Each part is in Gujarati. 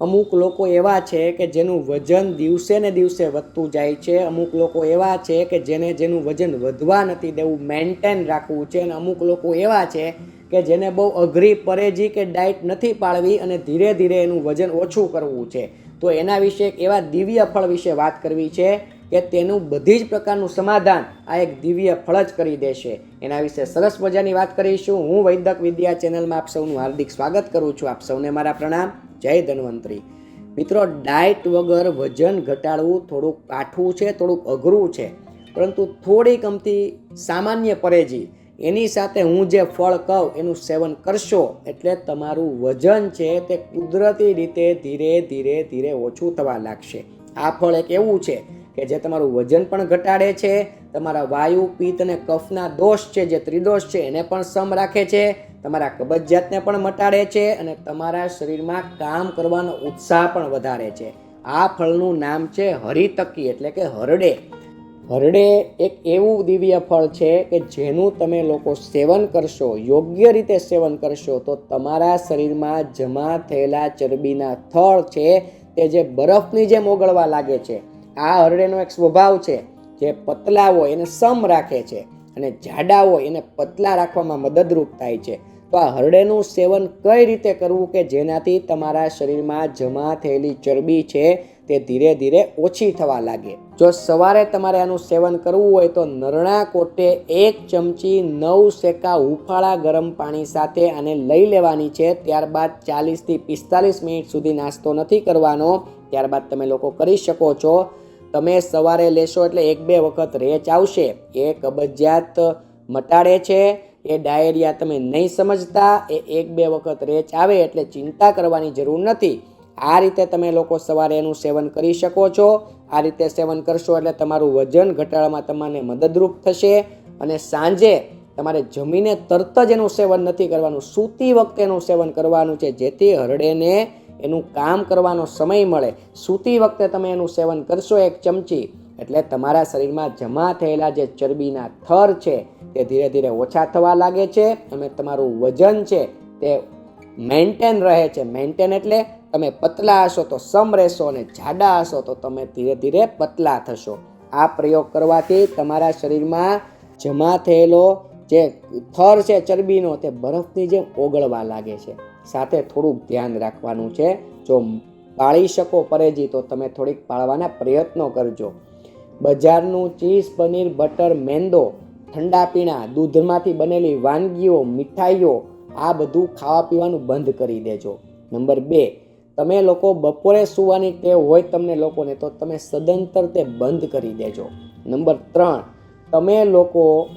અમુક લોકો એવા છે કે જેનું વજન દિવસે ને દિવસે વધતું જાય છે. અમુક લોકો એવા છે કે જેને જેનું વજન વધવા નથી દેવું મેન્ટેન રાખવું છે. અને અમુક લોકો એવા છે કે જેને બહુ અઘરી પરેજી કે ડાયટ નથી પાળવી અને ધીરે ધીરે એનું વજન ઓછું કરવું છે. તો એના વિશે એક એવા દિવ્ય ફળ વિશે વાત કરવી છે કે તેનું બધી જ પ્રકારનું સમાધાન આ એક દિવ્ય ફળ જ કરી દેશે. એના વિશે સરસ મજાની વાત કરીશું. હું વૈદક વિદ્યા ચેનલમાં આપ સૌનું હાર્દિક સ્વાગત કરું છું. આપ સૌને મારા પ્રણામ. જય ધન્વંતરી. મિત્રો, ડાયટ વગર વજન ઘટાડવું થોડુંક કાઠું છે, થોડુંક અઘરું છે, પરંતુ થોડીક અમથી સામાન્ય પરેજી, એની સાથે હું જે ફળ કહું એનું સેવન કરશો એટલે તમારું વજન છે તે કુદરતી રીતે ધીરે ધીરે ધીરે ઓછું થવા લાગશે. આ ફળ એક એવું છે કે જે તમારું વજન પણ ઘટાડે છે, તમારા વાયુ, પિત્ત અને કફના દોષ છે, જે ત્રિદોષ છે, એને પણ સમ રાખે છે તમારા કબજિયાતને પણ મટાડે છે અને તમારા શરીરમાં કામ કરવાનો ઉત્સાહ પણ વધારે છે. આ ફળનું નામ છે હરિતકી, એટલે કે હરડે. હરડે એક એવું દિવ્ય ફળ છે કે જેનું તમે લોકો સેવન કરશો, યોગ્ય રીતે સેવન કરશો, તો તમારા શરીરમાં જમા થયેલા ચરબીના થળ છે તે જે બરફની જેમ ઓગળવા લાગે છે. આ હરડેનો એક સ્વભાવ છે જે પતલા હોય એને સમ રાખે છે અને જાડા હોય એને પતલા રાખવામાં મદદરૂપ થાય છે. તો આ હરડેનું સેવન કઈ રીતે કરવું કે જેનાથી તમારા શરીરમાં જમા થયેલી ચરબી છે તે ધીરે ધીરે ઓછી થવા લાગે? જો સવારે તમારે આનું સેવન કરવું હોય તો નરણા કોટે એક ચમચી નવ શેકા હુફાળા ગરમ પાણી સાથે આને લઈ લેવાની છે. ત્યારબાદ ચાલીસથી પિસ્તાલીસ મિનિટ સુધી નાસ્તો નથી કરવાનો. ત્યારબાદ તમે લોકો કરી શકો છો. તમે સવારે લેશો એટલે એક બે વખત રેચ આવશે. એ કબજિયાત મટાડે છે. એ ડાયરિયા તમે નહીં સમજતા, એ એક બે વખત રેચ આવે એટલે ચિંતા કરવાની જરૂર નથી. આ રીતે તમે લોકો સવારે એનું સેવન કરી શકો છો. આ રીતે સેવન કરશો એટલે તમારું વજન ઘટાડવામાં તમને મદદરૂપ થશે અને સાંજે તમારે જમીને તરત જ એનું સેવન નથી કરવાનું. સૂતી વખતે એનું સેવન કરવાનું છે, જેથી હરડેને એનું કામ કરવાનો સમય મળે. સૂતી વખતે તમે એનું સેવન કરશો એક ચમચી એટલે તમારા શરીરમાં જમા થયેલા જે ચરબીના થર છે તે ધીરે ધીરે ઓછા થવા લાગે છે અને તમારું વજન છે તે મેન્ટેન રહે છે. મેન્ટેન એટલે તમે પતલા હશો તો સમ રહેશો અને જાડા હશો તો તમે ધીરે ધીરે પતલા થશો. આ પ્રયોગ કરવાથી તમારા શરીરમાં જમા થયેલો જે થર છે, ચરબીનો તે બરફની જેમ ઓગળવા લાગે છે. સાથે થોડુંક ધ્યાન રાખવાનું છે. જો પાળી શકો પરેજી તો તમે થોડીક પાળવાના પ્રયત્નો કરજો. બજારનું ચીઝ પનીર બટર મેંદો ઠંડા પીણા, દૂધમાંથી બનેલી વાનગીઓ, મીઠાઈઓ, આ બધું ખાવા પીવાનું બંધ કરી દેજો. નંબર બે, તમે લોકો બપોરે સૂવાની ટેવ હોય તમને લોકોને, તો તમે સદંતર તે બંધ કરી દેજો. નંબર ત્રણ, તમે લોકો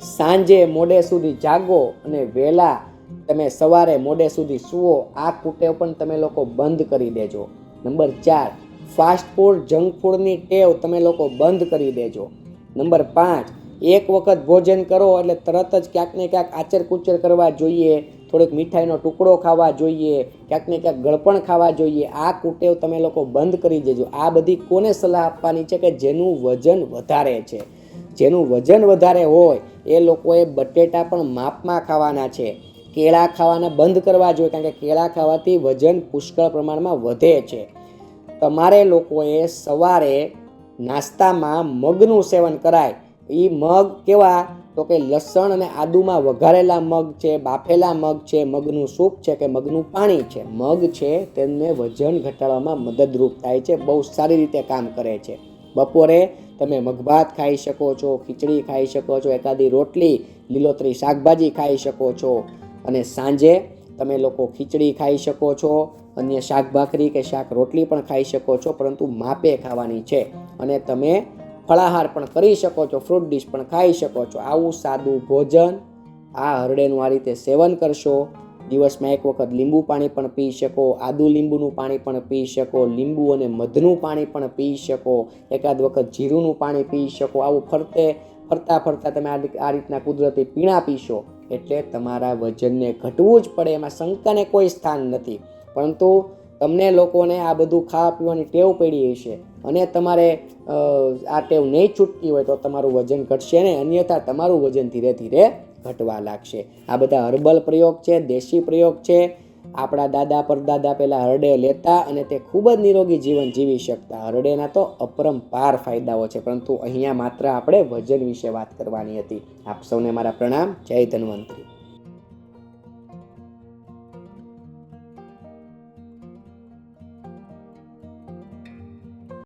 સાંજે મોડે સુધી જાગો અને વહેલા તમે સવારે મોડે સુધી સૂવો, આ કુટેવ પણ તમે લોકો બંધ કરી દેજો. નંબર ચાર, ફાસ્ટ ફૂડ, જંક ફૂડની ટેવ તમે લોકો બંધ કરી દેજો. નંબર પાંચ એક વખત ભોજન કરો એટલે તરત જ ક્યાંક ને ક્યાંક આચર કુચર કરવા જોઈએ, થોડીક મીઠાઈનો ટુકડો ખાવા જોઈએ, ક્યાંક ને ક્યાંક ગળપણ ખાવા જોઈએ. આ કુટેવ તમે લોકો બંધ કરી દેજો. આ બધી કોને સલાહ આપવાની છે કે જેનું વજન વધારે છે? જેનું વજન વધારે હોય, એ લોકોએ બટેટા પણ માપમાં ખાવાના છે. કેળા ખાવાના બંધ કરવા જોઈએ, કારણ કે કેળા ખાવાથી વજન પુષ્કળ પ્રમાણમાં વધે છે. તમારે લોકોએ સવારે નાસ્તામાં મગનું સેવન કરાય. એ મગ કેવા? તો કે લસણ અને આદુમાં વઘારેલા મગ છે, બાફેલા મગ છે, મગનું સૂપ છે કે મગનું પાણી છે? મગ છે તેમને વજન ઘટાડવામાં મદદરૂપ થાય છે, બહુ સારી રીતે કામ કરે છે. બપોરે તમે મગભાત ખાઈ શકો છો, ખીચડી ખાઈ શકો છો, એકાદી રોટલી, લીલોતરી શાકભાજી ખાઈ શકો છો. અને સાંજે તમે લોકો ખીચડી ખાઈ શકો છો, અન્ય શાક ભાખરી કે શાક રોટલી પણ ખાઈ શકો છો, પરંતુ માપે ખાવાની છે. અને તમે ફળાહાર પણ કરી શકો છો, ફ્રૂટ ડીશ પણ ખાઈ શકો છો. આવું સાદું ભોજન આ હરડેનું આ રીતે સેવન કરશો. દિવસમાં એક વખત લીંબુ પાણી પણ પી શકો, આદુ લીંબુનું પાણી પણ પી શકો, લીંબુ અને મધનું પાણી પણ પી શકો, એકાદ વખત જીરુંનું પાણી પી શકો. આવું ફરતે, ફરતા ફરતા તમે આ રીતના કુદરતી પીણા પીશો એટલે તમારા વજનને ઘટવું જ પડે, એમાં શંકાને કોઈ સ્થાન નથી. પરંતુ તમને લોકોને આ બધું ખાવા પીવાની ટેવ પડી હશે અને તમારે આ ટેવ નહીં છૂટતી હોય તો તમારું વજન ઘટશે ને અન્યથા તમારું વજન ધીરે ધીરે ઘટવા લાગશે. આ બધા હર્બલ પ્રયોગ છે, દેશી પ્રયોગ છે. આપણા દાદા પરદાદા પહેલાં હરડે લેતા અને તે ખૂબ જ નિરોગી જીવન જીવી શકતા. હરડેના તો અપરંપાર ફાયદાઓ છે, પરંતુ અહીંયા માત્ર આપણે વજન વિશે વાત કરવાની હતી. આપ સૌને મારા પ્રણામ. જય ધન્વંતરી.